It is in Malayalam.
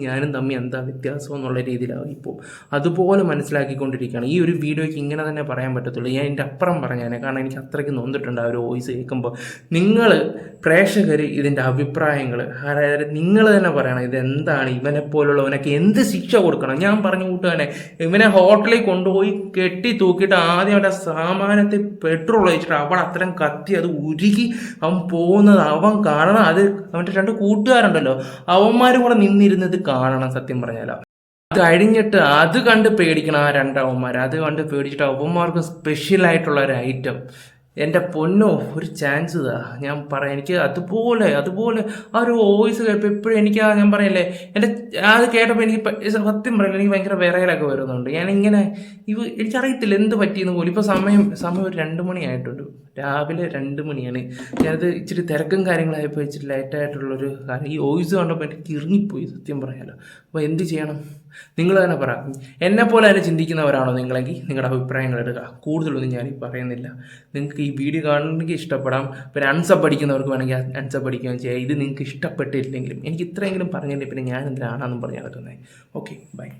ഞാനും തമ്മിൽ എന്താ വ്യത്യാസം എന്നുള്ള രീതിയിലാവും ഇപ്പോൾ. അതുപോലെ മനസ്സിലാക്കിക്കൊണ്ടിരിക്കുകയാണ്. ഈ ഒരു വീഡിയോയ്ക്ക് ഇങ്ങനെ തന്നെ പറയാൻ പറ്റത്തുള്ളൂ. ഞാൻ എന്റെ അപ്പുറം പറഞ്ഞേനെ കാരണം എനിക്ക് അത്രയ്ക്ക് നൊന്നിട്ടുണ്ട് ആ ഒരു വോയിസ് കേൾക്കുമ്പോൾ. നിങ്ങൾ പ്രേക്ഷകർ ഇതിന്റെ അഭിപ്രായങ്ങൾ അതായത് നിങ്ങൾ തന്നെ പറയണം ഇതെന്താണ് ഇവനെ പോലുള്ളവനൊക്കെ എന്ത് ശിക്ഷ കൊടുക്കണം? ഞാൻ പറഞ്ഞു കൂട്ടുകാനെ ഇവനെ ഹോട്ടലിൽ കൊണ്ടുപോയി കെട്ടി തൂക്കിയിട്ട് ആദ്യം അവന്റെ സാമാനത്തിൽ പെട്രോൾ ഒഴിച്ചിട്ട് അവൾ അത്തരം കത്തി അത് ഉരുകി അവൻ പോകുന്നത് അവൻ കാണണം. അത് അവന്റെ രണ്ട് കൂട്ടുകാരുണ്ടല്ലോ. അവന്മാരും കൂടെ നിന്നിരുന്നത് കാണണം സത്യം പറഞ്ഞാലോ അത് കഴിഞ്ഞിട്ട് അത് കണ്ട് പേടിക്കണം ആ രണ്ടവന്മാർ അത് കണ്ട് പേടിച്ചിട്ട് അവന്മാർക്ക് സ്പെഷ്യൽ ആയിട്ടുള്ള ഒരു ഐറ്റം എന്റെ പൊന്നോ ഒരു ചാൻസ് ഇതാ. ഞാൻ പറയാം എനിക്ക് അതുപോലെ അതുപോലെ ആ ഒരു വോയിസ് കേട്ടപ്പോൾ എപ്പോഴും എനിക്ക് ആ ഞാൻ പറയല്ലേ എന്റെ അത് കേട്ടപ്പോൾ എനിക്ക് സത്യം പറയില്ല എനിക്ക് ഭയങ്കര വിറയലൊക്കെ വരുന്നുണ്ട്. ഞാനിങ്ങനെ ഇവ എനിക്കറിയത്തില്ല എന്ത് പറ്റിയെന്ന് പോലും. ഇപ്പോൾ സമയം സമയം ഒരു രണ്ട് മണിയായിട്ടുണ്ട് രാവിലെ രണ്ട് മണിയാണ്. ഞാനത് ഇച്ചിരി തിരക്കും കാര്യങ്ങളായപ്പോൾ ഇച്ചിരി ലൈറ്റായിട്ടുള്ളൊരു കാര്യം. ഈ വോയിസ് കണ്ടപ്പോൾ എനിക്ക് ഇറങ്ങിപ്പോയി സത്യം പറയാലോ. അപ്പോൾ എന്ത് ചെയ്യണം? നിങ്ങൾ തന്നെ പറ. എന്നെ പോലെ തന്നെ ചിന്തിക്കുന്നവരാണോ നിങ്ങളെങ്കിൽ? നിങ്ങളുടെ അഭിപ്രായങ്ങൾ എടുക്കുക. കൂടുതലൊന്നും ഞാൻ പറയുന്നില്ല. നിങ്ങൾക്ക് ഈ വീഡിയോ കാണണമെങ്കിൽ ഇഷ്ടപ്പെടാം. പിന്നെ അൺസബ് അടിക്കുന്നവർക്ക് വേണമെങ്കിൽ അൺസബ് അടിക്കുകയും ചെയ്യാം. ഇത് നിങ്ങൾക്ക് ഇഷ്ടപ്പെട്ടിട്ടില്ലെങ്കിലും എനിക്ക് ഇത്രയെങ്കിലും പറഞ്ഞിട്ടുണ്ടെങ്കിൽ പിന്നെ ഞാൻ എന്തിനാണെന്നും പറഞ്ഞ് നടക്കുന്നത് ഓക്കെ ബൈ